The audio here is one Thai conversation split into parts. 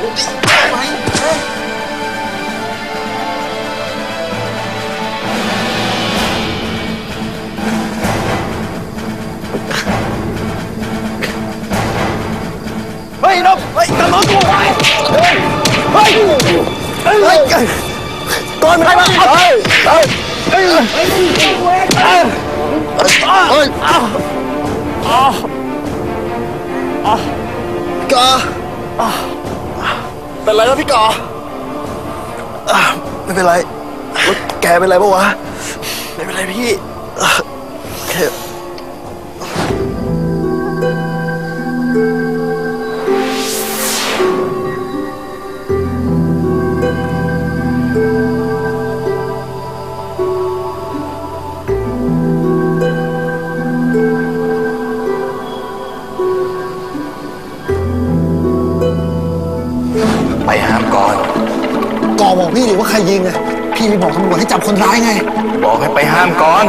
เฮ้ยนกเฮ้ยกำลังกูเฮ้ยเฮ้ยเฮ้ยเฮ้ยก่อนใครมาเฮ้ยเฮ้ยเฮ้ยเฮ้ยเฮ้ยเฮ้ยกา เป็นไรแล้วพี่กออะไม่เป็นไร แกเป็นไรปะวะ ไม่เป็นไรพี่โอเค อีกว่าใครยิงอะพี่ไม่บอกตำรวจให้จับคนร้ายไง บอกให้ไปห้ามก่อน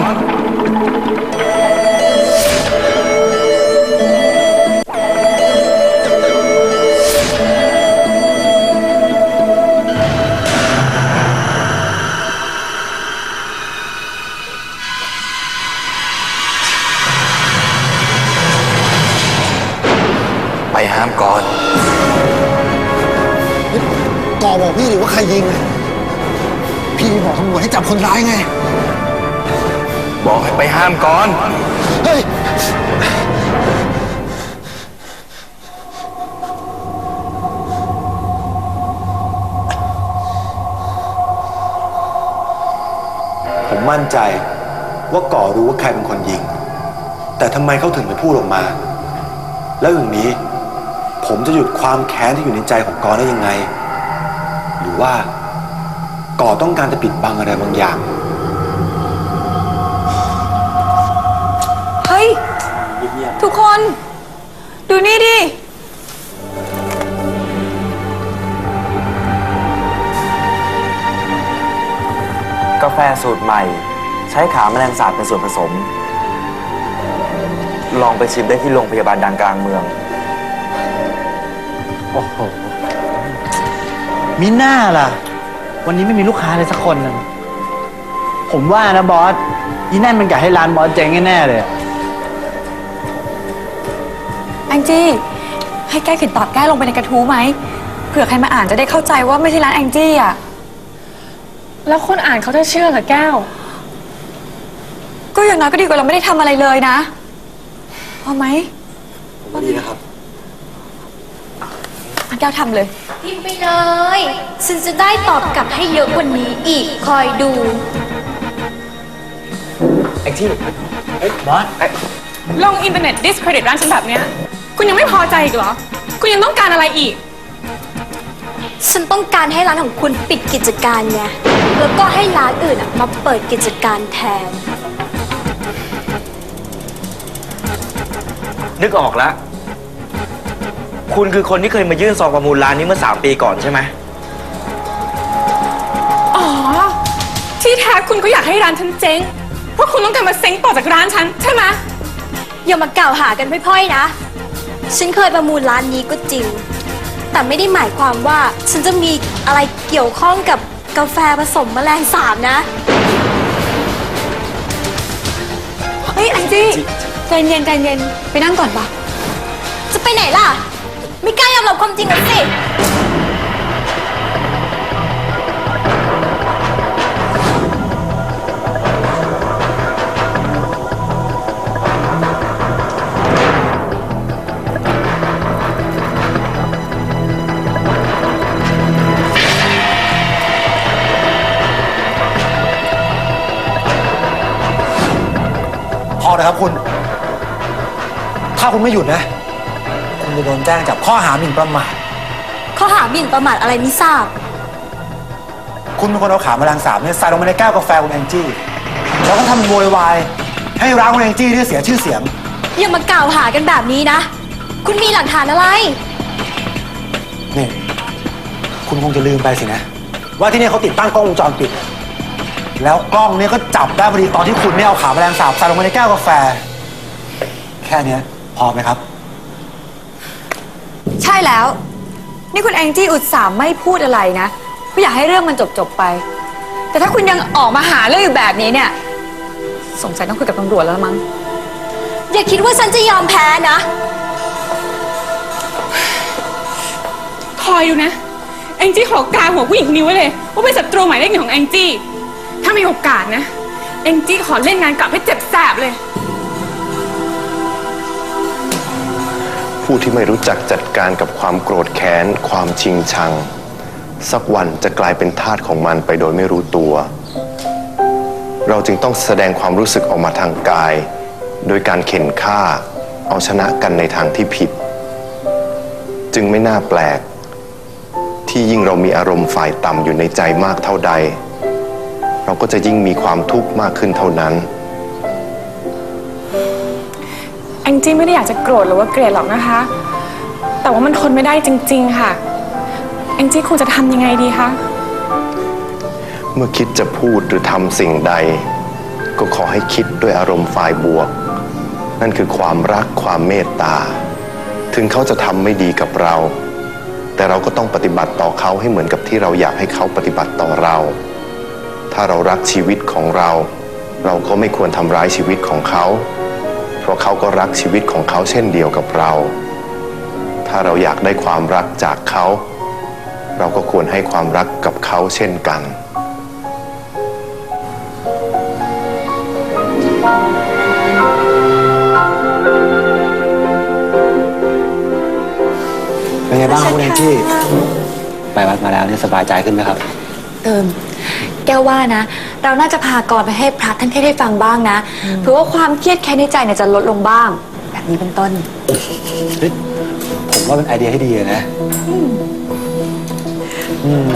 คนร้ายไง บอกให้ไปห้ามก่อน เฮ้ย ผมมั่นใจว่าก่อรู้ว่าใครเป็นคนยิง แต่ทำไมเขาถึงไม่พูดออกมา แล้วอย่างนี้ ผมจะหยุดความแค้นที่อยู่ในใจของกอได้ยังไง หรือว่า ก่อต้องการจะปิดบังอะไรบางอย่าง เฮ้ย ทุกคน ดูนี่ดิ กาแฟสูตรใหม่ ใช้ขาแมลงสาบเป็นส่วนผสม ลองไปชิมได้ที่โรงพยาบาลดังกลางเมืองโอ้โหมีหน้าล่ะ วันนี้ไม่มีลูกค้าเลยสักคนหนึ่งผมว่านะบอสยีนั่นมันกะให้ร้านบอสเจ๊งแน่ๆเลยอะแองจี้ให้แก้เขียนตอบแก้ลงไปในกระทู้ไหมเผื่อใครมาอ่านจะได้เข้าใจว่าไม่ใช่ร้านแองจี้อะแล้วคนอ่านเขาจะเชื่อเหรอแก้ว ก็อย่างน้อยก็ดีกว่าเราไม่ได้ทำอะไรเลยนะพอไหม ดีนะครับอัน แก้วทำเลย พิมพ์ไปเลย ฉันจะได้ตอบกลับให้เยอะกว่านี้อีกคอยดูไอ้ที่เอ้ยบอสลงอินเทอร์เน็ต discredit ร้านฉันแบบเนี้ย คุณยังไม่พอใจอีกเหรอ คุณยังต้องการอะไรอีก ฉันต้องการให้ร้านของคุณปิดกิจการไงแล้วก็ให้ร้านอื่นอะมาเปิดกิจการแทน นึกออกแล้ว คุณคือคนที่เคยมายื่นซองประมูลร้านนี้เมื่อ 3 ปีก่อนใช่ไหม อ๋อ ที่แท้คุณก็อยากให้ร้านฉันเจ๊ง เพราะคุณต้องการมาเซ้งต่อจากร้านฉันใช่ไหมอย่ามากล่าวหากันพร่อยๆนะ ฉันเคยประมูลร้านนี้ก็จริง แต่ไม่ได้หมายความว่าฉันจะมีอะไรเกี่ยวข้องกับกาแฟผสมแมลงสาบนะ เฮ้ยแองจี้ใจเย็นใจเย็นไปนั่งก่อนปะจะไปไหนล่ะ ไม่กล้ายอมรับความจริงเลยสิ พอนะครับคุณ ถ้าคุณไม่หยุดนะ จะโดนแจ้งจับข้อหาหมิ่นประมาท ข้อหาหมิ่นประมาทอะไรไม่ทราบ คุณเป็นคนเอาขาแมลงสาบเนี่ยใส่ลงไปในแก้วกาแฟคุณแองจี้ แล้วก็ทำเป็นโวยวายให้ร้านคุณแองจี้เนี่ยเสียชื่อเสียง อย่ามากล่าวหากันแบบนี้นะ คุณมีหลักฐานอะไร นี่ คุณคงจะลืมไปสินะ ว่าที่นี่เขาติดตั้งกล้องวงจรปิด แล้วกล้องเนี่ยก็จับได้พอดีตอนที่คุณเนี่ยเอาขาแมลงสาบใส่ลงไปในแก้วกาแฟ แค่เนี้ยพอไหมครับ ใช่แล้ว นี่คุณแองจี้อุตส่าห์ไม่พูดอะไรนะก็อยากให้เรื่องมันจบจบๆไป แต่ถ้าคุณยังออกมาหาเรื่องอยู่แบบนี้เนี่ย สงสัยต้องคุยกับตำรวจแล้วละมั้ง อย่าคิดว่าฉันจะยอมแพ้นะ คอยดูนะ แองจี้ขอกาหัวผู้หญิงคนนี้ไว้เลย ว่าเป็นศัตรูหมายเลขหนึ่งของแองจี้ ถ้ามีโอกาสนะ แองจี้ขอเล่นงานกลับให้เจ็บแสบเลย ผู้ที่ไม่รู้จักจัดการกับความโกรธแค้น ความชิงชัง สักวันจะกลายเป็นทาสของมันไปโดยไม่รู้ตัว เราจึงต้องแสดงความรู้สึกออกมาทางกาย โดยการเข็นฆ่า เอาชนะกันในทางที่ผิด จึงไม่น่าแปลก ที่ยิ่งเรามีอารมณ์ฝ่ายต่ำอยู่ในใจมากเท่าใด เราก็จะยิ่งมีความทุกข์มากขึ้นเท่านั้น จี้ไม่ได้อยากจะโกรธหรือว่าเกลียดหรอกนะคะ แต่ว่ามันทนไม่ได้จริง ๆ ค่ะ แองจี้ควรจะทำยังไงดีคะ เมื่อคิดจะพูดหรือทำสิ่งใด ก็ขอให้คิดด้วยอารมณ์ฝ่ายบวก นั่นคือความรักความเมตตา ถึงเขาจะทำไม่ดีกับเรา แต่เราก็ต้องปฏิบัติต่อเขาให้เหมือนกับที่เราอยากให้เขาปฏิบัติต่อเรา ถ้าเรารักชีวิตของเรา เราก็ไม่ควรทำร้ายชีวิตของเขา ราะเขาก็รักชีวิตของเขาเช่นเดียวกับเรา ถ้าเราอยากได้ความรักจากเขา เราก็ควรให้ความรักกับเขาเช่นกันเป็นไงบ้างครับคุณแองจี้ไปวัดมาแล้วเนี่ยสบายใจขึ้นไหมครับ เติม แก้วว่านะ เราน่าจะพากรไปให้พระท่านเทศน์ให้ฟังบ้างนะเพื่อว่าความเครียดแค้นในใจเนี่ยจะลดลงบ้าง แบบนี้เป็นต้น เฮ้ยผมว่าเป็นไอเดียที่ดีอะนะอืม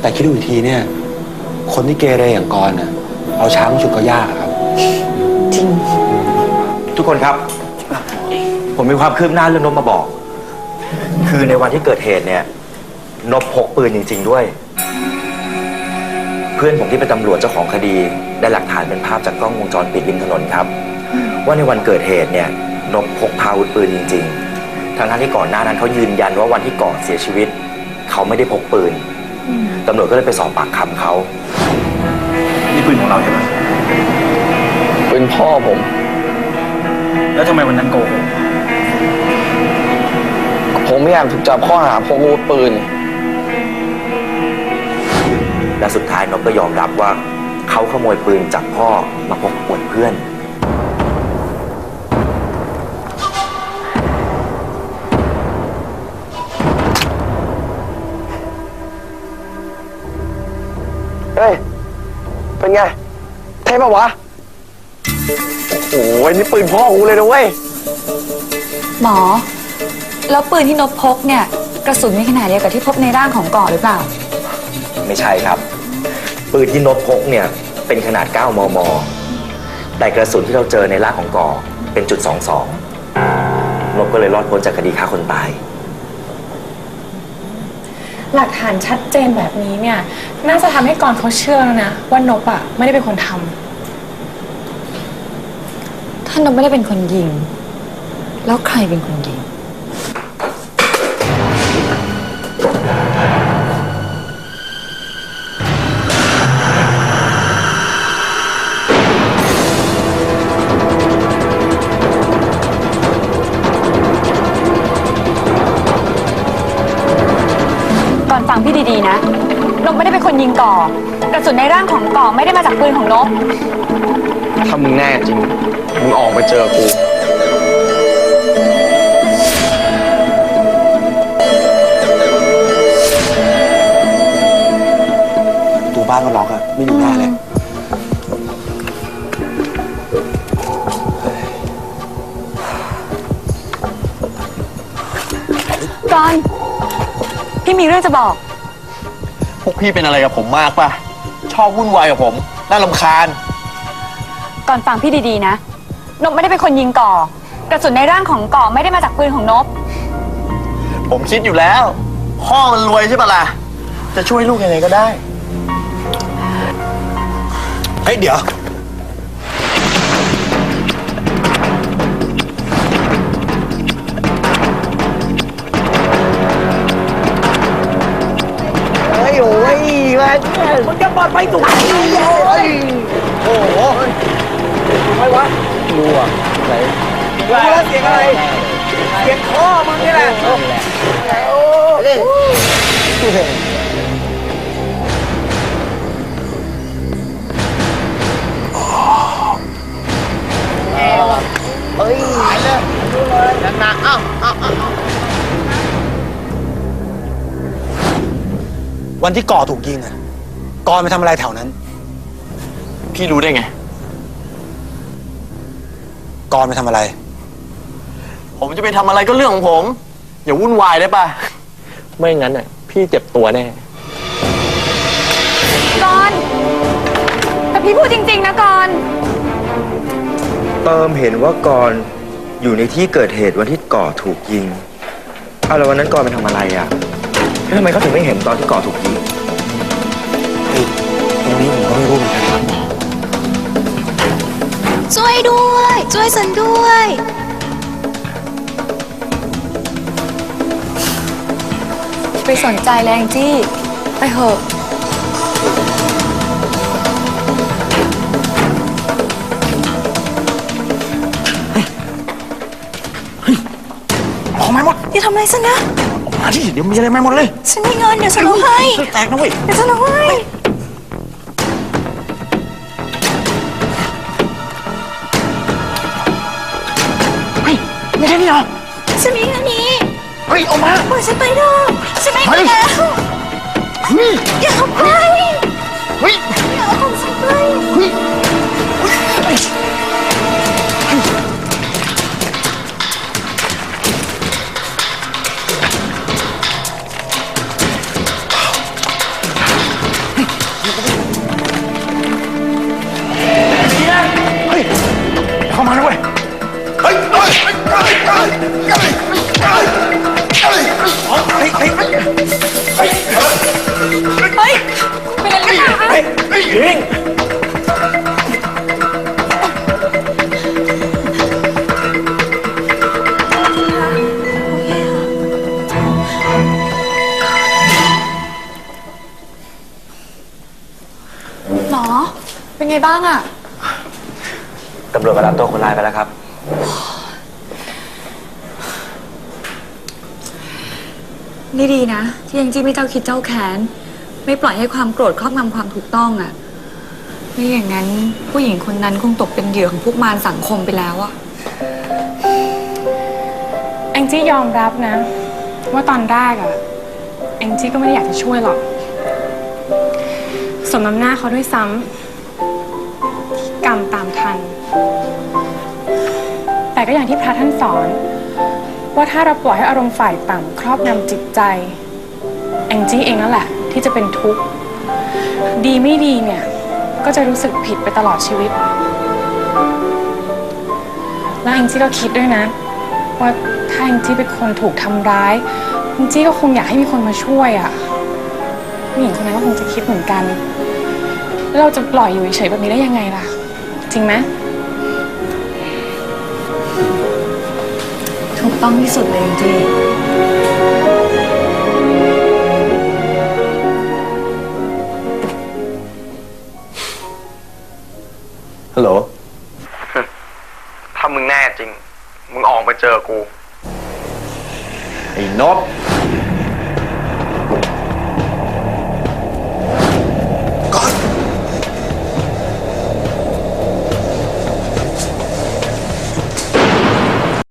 แต่คิดดูอีกทีเนี่ย คนที่เกเรอย่างกรณ์น่ะ เอาช้างมาฉุดก็ยากอะครับทุกคนครับ ผมมีความคืบหน้าเรื่องนบมาบอก คือในวันที่เกิดเหตุเนี่ย นบพกปืนจริง ๆ ด้วย เพื่อนผมที่เป็นตำรวจเจ้าของคดี ได้หลักฐานเป็นภาพจากกล้องวงจรปิดริมถนนครับ ว่าในวันเกิดเหตุเนี่ยนบพกพาอาวุธปืนจริง ๆทั้งๆที่ก่อนหน้านั้นเขายืนยันว่าวันที่ก่อเสียชีวิต เขาไม่ได้พกปืนตำรวจก็เลยไปสอบปากคำเขานี่ปืนของเราใช่ไหมเป็นพ่อผม แล้วทำไมวันนั้นโกหกผมไม่อยากถูกจับข้อหาพกอาวุธปืน และสุดท้ายนบก็ยอมรับว่าเขาขโมยปืนจากพ่อมาพกอวดเพื่อน เฮ้ย เป็นไง เท่ปะวะ โอ้โหนี่ปืนพ่อกูเลยนะเว้ย หมอ แล้วปืนที่นบพกเนี่ย กระสุนมีขนาดเดียวกับที่พบในร่างของก่อหรือเปล่า ไม่ใช่ครับ ปืนที่นบพกเนี่ยเป็นขนาด 9 มม แต่กระสุนที่เราเจอในร่างของก่อเป็นจุด 22 นบก็เลยรอดพ้นจากคดีฆ่าคนตาย หลักฐานชัดเจนแบบนี้เนี่ย น่าจะทำให้กรเขาเชื่อแล้วนะ ว่านบอะไม่ได้เป็นคนทำท่านนบไม่ได้เป็นคนยิง แล้วใครเป็นคนยิง ยิงก่อกระสุนในร่างของก่อไม่ได้มาจากปืนของนบถ้ามึงแน่จริง มึงออกมาเจอกูประตูบ้านก็ล็อกอะไม่อยู่แน่เลย ก่อน พี่มีเรื่องจะบอก พวกพี่เป็นอะไรกับผมมากป่ะ ชอบวุ่นวายกับผม น่ารำคาญ ก่อนฟังพี่ดีๆนะ นบไม่ได้เป็นคนยิงก่อ กระสุนในร่างของก่อไม่ได้มาจากปืนของนบ ผมคิดอยู่แล้ว พ่อมันรวยใช่ปะล่ะ จะช่วยลูกยังไงก็ได้ เฮ้ยเดี๋ยว มึงจะบอดไปถูกโอ้โหไม่วะรู้อะไหนรู้แล้วเสียงอะไร เสียงคอมึงนี่แหละโอ้เฮ้ยหายเลยหนักๆเอ้าเอ้าเอ้า วันที่ก่อถูกยิงอะกรไปทำอะไรแถวนั้น พี่รู้ได้ไง กรไปทำอะไร ผมจะไปทำอะไรก็เรื่องของผม อย่าวุ่นวายได้ป่ะ ไม่งั้นน่ะ พี่เจ็บตัวแน่ กอนแต่พี่พูดจริง ๆ นะกอนเปิมเห็นว่ากรอยู่ในที่เกิดเหตุวันที่ก่อถูกยิง เอาแล้ววันนั้นกรไปทำอะไรอะ แล้วทำไมเขาถึงไม่เห็นตอนที่ก่อถูกยิงตรงนี้ผมก็ไม่รู้เหมือนกันครับช่วยด้วย ช่วยฉันด้วย ไปสนใจเลยแองจี้ ไปเถอะ ออกมาหมดอย่าทำอะไรฉันนะออก มาที่เดี๋ยวมีอะไรมาหมดเลยฉันมีเงินเดี๋ยวฉันเอาให้แตกนะเว้ยเดี๋ยวฉันเอาให้เฮ้ยไม่ใช่นี่เหรอฉันมีแค่นี้เฮ้ยออกมาปล่อยฉันไปเถอะฉันไม่เฮ้ไปยแล้วเฮ้ยอย่าเอาไปเฮ้ยอย่าเอาของฉันไปเฮ้ย บ้างอะตำรวจมารับตัวคนร้ายไปแล้วครับ นี่ดีนะ ที่แองจี้ไม่เจ้าคิดเจ้าแค้น ไม่ปล่อยให้ความโกรธครอบงำความถูกต้องอะไม่อย่างนั้นผู้หญิงคนนั้นคงตกเป็นเหยื่อของพวกมารสังคมไปแล้วอะแองจี้ยอมรับนะ ว่าตอนแรกอะแองจี้ก็ไม่ได้อยากจะช่วยหรอก สมน้ำหน้าเขาด้วยซ้ำที่ก รรมตามทัน แต่ก็อย่างที่พระท่านสอน ว่าถ้าเราปล่อยให้อารมณ์ฝ่ายต่ำครอบงำจิตใจ แองจี้เองนั่นแหละ ที่จะเป็นทุกข์ ดีไม่ดีเนี่ย ก็จะรู้สึกผิดไปตลอดชีวิต แล้วแองจี้ก็คิดด้วยนะ ว่าถ้าแองจี้เป็นคนถูกทำร้ายแองจี้ก็คงอยากให้มีคนมาช่วยอะ่ะผู้หญิงคนนั้นก็คงจะคิดเหมือนกัน เราจะปล่อยอยู่เฉยแบบนี้ได้ยังไงล่ะ จริงไหมถูกต้องที่สุดเลยจริง